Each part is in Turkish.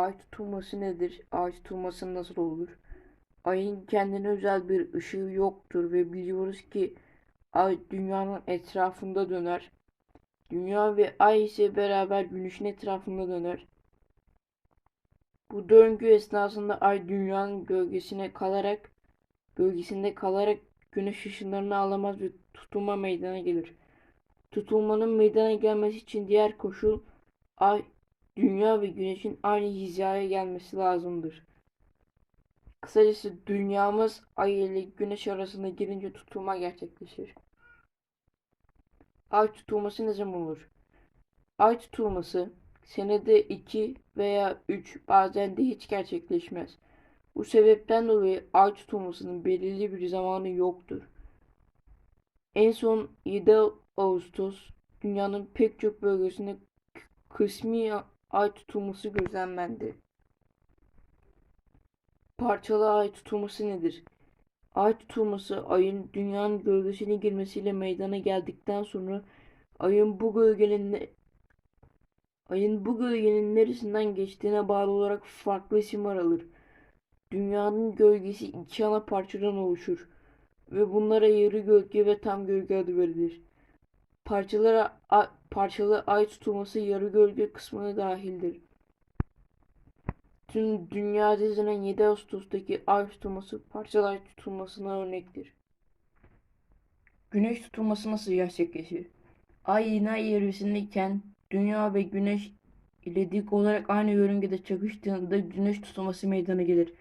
Ay tutulması nedir? Ay tutulması nasıl olur? Ayın kendine özel bir ışığı yoktur ve biliyoruz ki ay dünyanın etrafında döner. Dünya ve ay ise beraber güneşin etrafında döner. Bu döngü esnasında ay dünyanın gölgesine kalarak gölgesinde kalarak güneş ışınlarını alamaz ve tutulma meydana gelir. Tutulmanın meydana gelmesi için diğer koşul ay Dünya ve Güneş'in aynı hizaya gelmesi lazımdır. Kısacası dünyamız Ay ile Güneş arasında girince tutulma gerçekleşir. Ay tutulması ne zaman olur? Ay tutulması senede 2 veya 3 bazen de hiç gerçekleşmez. Bu sebepten dolayı ay tutulmasının belirli bir zamanı yoktur. En son 7 Ağustos dünyanın pek çok bölgesinde kısmi ay tutulması gözlemlendi. Parçalı ay tutulması nedir? Ay tutulması ayın dünyanın gölgesine girmesiyle meydana geldikten sonra ayın bu gölgenin ayın bu gölgenin neresinden geçtiğine bağlı olarak farklı isimler alır. Dünyanın gölgesi iki ana parçadan oluşur ve bunlara yarı gölge ve tam gölge adı verilir. Parçalara parçalı ay tutulması yarı gölge kısmına dahildir. Tüm dünyada izlenen 7 Ağustos'taki ay tutulması parçalı ay tutulmasına örnektir. Güneş tutulması nasıl gerçekleşir? Ay yine ay dünya ve güneş ile dik olarak aynı yörüngede çakıştığında güneş tutulması meydana gelir.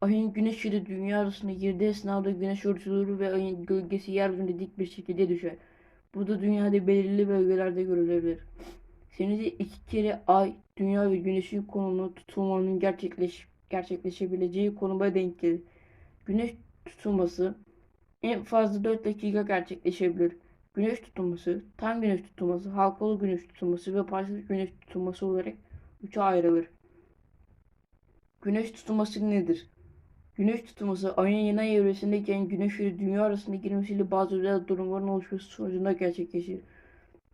Ayın güneş ile dünya arasında girdiği esnada güneş örtülür ve ayın gölgesi yeryüzünde dik bir şekilde düşer. Bu da dünyada belirli bölgelerde görülebilir. Senede iki kere ay, dünya ve güneşin konumunu tutulmanın gerçekleş, gerçekleşebileceği konuma denk gelir. Güneş tutulması en fazla 4 dakika gerçekleşebilir. Güneş tutulması, tam güneş tutulması, halkalı güneş tutulması ve parçalı güneş tutulması olarak üçe ayrılır. Güneş tutulması nedir? Güneş tutulması ayın yeni ay güneş ile dünya arasında girmesiyle bazı özel durumların oluşması sonucunda gerçekleşir.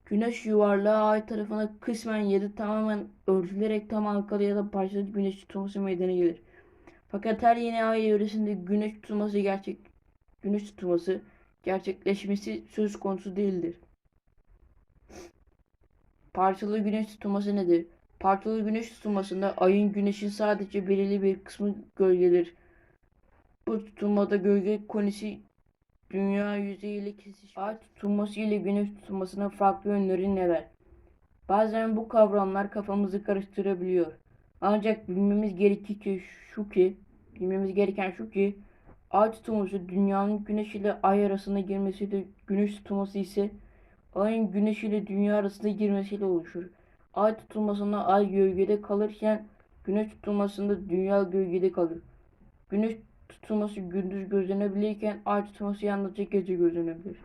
Güneş yuvarlağı ay tarafına kısmen ya da tamamen örtülerek tam halkalı ya da parçalı güneş tutulması meydana gelir. Fakat her yeni ay evresinde güneş tutulması gerçek güneş tutulması gerçekleşmesi söz konusu değildir. Parçalı güneş tutulması nedir? Parçalı güneş tutulmasında ayın güneşin sadece belirli bir kısmı gölgelir. Bu tutulmada gölge konisi dünya yüzeyiyle kesişir. Ay tutulması ile güneş tutulmasına farklı yönleri neler? Bazen bu kavramlar kafamızı karıştırabiliyor. Ancak bilmemiz gerekir ki şu ki, bilmemiz gereken şu ki, ay tutulması dünyanın güneş ile ay arasında girmesiyle güneş tutulması ise ayın güneş ile dünya arasında girmesiyle oluşur. Ay tutulmasında ay gölgede kalırken güneş tutulmasında dünya gölgede kalır. Güneş tutulması gündüz gözlenebilirken ay tutulması yalnızca gece gözlenebilir.